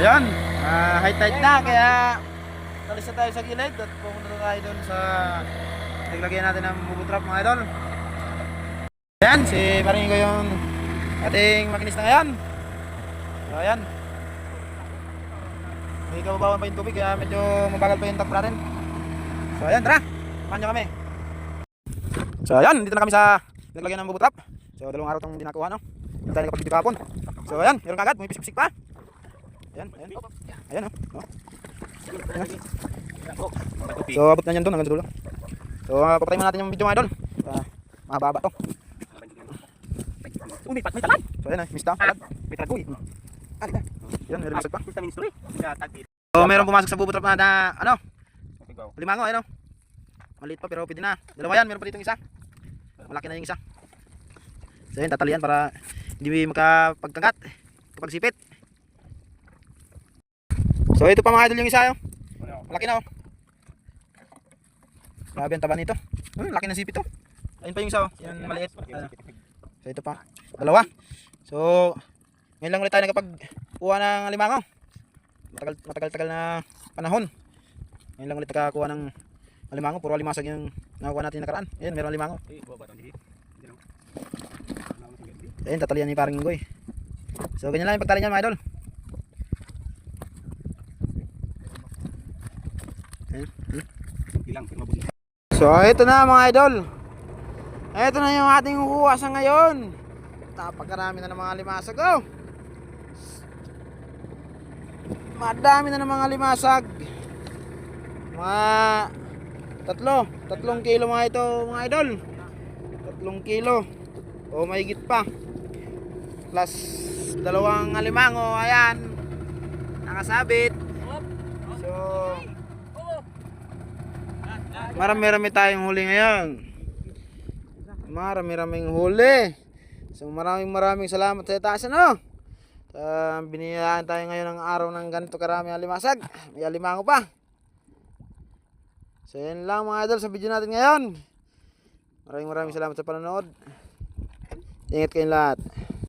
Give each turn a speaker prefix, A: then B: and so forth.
A: Ayan, ah, high tide na kaya talis na tayo sa gilid at pumunta na tayo doon sa naglagyan natin ng bubble trap mga idol. Ayan, si Maringo yung ating makinista ngayon. So ayan. May kababawan pa yung tubig kaya medyo mabagal pa yung takbo natin. So ayan, tara! Samahan nyo kami. So ayan, dito na kami sa naglagyan ng bubble trap. So dalawang araw itong dinakuha no. Hindi tayo nakapag-video kahapon. So ayan, meron kagad, may pisik-pisik pa. Ayan, ayan. Ayan oh. oh. Ayan. So abot na yan doon hanggang dulo. So uh, papatayin mo natin yung video mga idol. Uh, mahaba to.
B: Uy, may pat may talag.
A: So ayan, uh, mista. Palad.
B: May talag uy.
A: Ah, dito. Yan, meron bisag pa. So meron pumasok sa bubble trap na, na ano, limango, ano. Maliit pa pero pwede na. Dalawa yan, meron pa ditong isa. Malaki na yung isa. So yun, tatalian para hindi makapagkagat kapag sipit. So ito pa mga idol yung isa yun. Malaki na oh. Grabe ang taba nito. Hmm, laki ng sipit to. Ayun pa yung isa oh. Yung maliit. Ano. So ito pa. Dalawa. So ngayon lang ulit tayo nagkapag-kuha ng limango. Matagal matagal-tagal na panahon. Ngayon lang ulit nakakuha ng alimango. Puro alimasag yung nakuha natin nakaraan. Ayun, meron
B: ba hindi?
A: Ayun, tatalian ni parang inggoy. So ganyan lang yung pagtali niyan mga idol. Ayun.
B: Ilang pero mabuti.
A: So ito na mga idol. Ito na yung ating huwa sa ngayon. Napakarami na ng mga limasag. Oh! Madami na ng mga limasag. Mga tatlo. Tatlong kilo mga ito mga idol. Tatlong kilo. O mahigit pa. Plus dalawang alimango. Ayan. Nakasabit. So Marami-rami tayong huli ngayon. Marami-raming huli. So maraming maraming salamat sa taas ano. Uh, biniyayaan tayo ngayon ng araw ng ganito karami alimasag. May alimango pa. So yan lang mga idol sa video natin ngayon. Maraming maraming salamat sa panonood. Ingat kayong lahat.